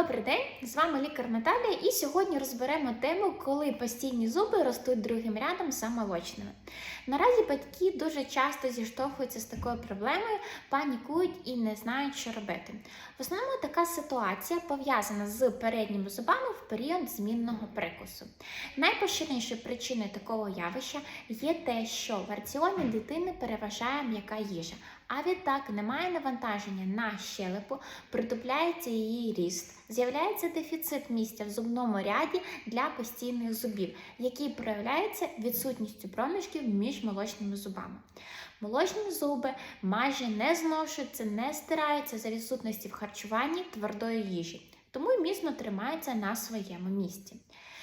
Добрий день, з вами лікар Наталія, і сьогодні розберемо тему, коли постійні зуби ростуть другим рядом за молочними. Наразі батьки дуже часто зіштовхуються з такою проблемою, панікують і не знають, що робити. В основному така ситуація пов'язана з передніми зубами в період змінного прикусу. Найпоширенішою причиною такого явища є те, що в раціоні дитини переважає м'яка їжа, а відтак немає навантаження на щелепу, притупляється її ріст, з'являється дефіцит місця в зубному ряді для постійних зубів, який проявляється відсутністю проміжків між молочними зубами. Молочні зуби майже не зношуються, не стираються за відсутності в харчуванні твердої їжі, тому й міцно тримаються на своєму місці.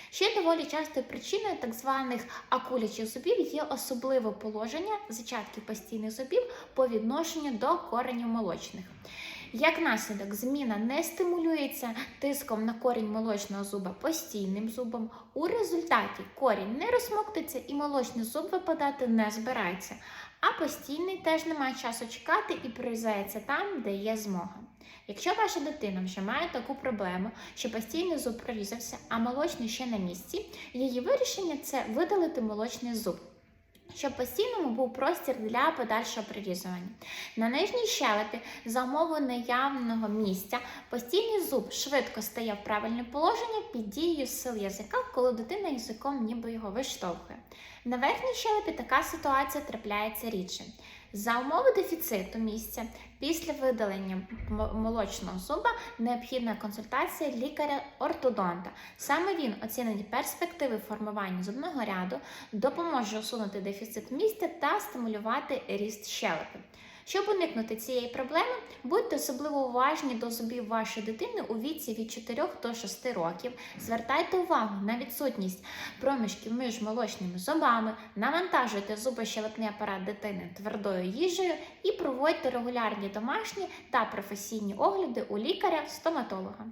Ще доволі частою причиною так званих акулячих зубів є особливе положення зачатків постійних зубів по відношенню до коренів молочних. Як наслідок, зміна не стимулюється тиском на корінь молочного зуба постійним зубом. У результаті корінь не розсмоктується і молочний зуб випадати не збирається, а постійний теж не має часу чекати і прорізається там, де є змога. Якщо ваша дитина вже має таку проблему, що постійний зуб прорізався, а молочний ще на місці, її вирішення це видалити молочний зуб. Щоб постійному був простір для подальшого прирізування. На нижній щелепі за умови наявного місця постійний зуб швидко стає в правильне положення під дією сил язика, коли дитина язиком ніби його виштовхує. На верхній щелепі така ситуація трапляється рідше. За умови дефіциту місця після видалення молочного зуба необхідна консультація лікаря-ортодонта. Саме він оцінить перспективи формування зубного ряду, допоможе усунути дефіцит місця та стимулювати ріст щелепи. Щоб уникнути цієї проблеми, будьте особливо уважні до зубів вашої дитини у віці від 4 до 6 років. Звертайте увагу на відсутність проміжків між молочними зубами, навантажуйте зубощелепний апарат дитини твердою їжею і проводьте регулярні домашні та професійні огляди у лікаря-стоматолога.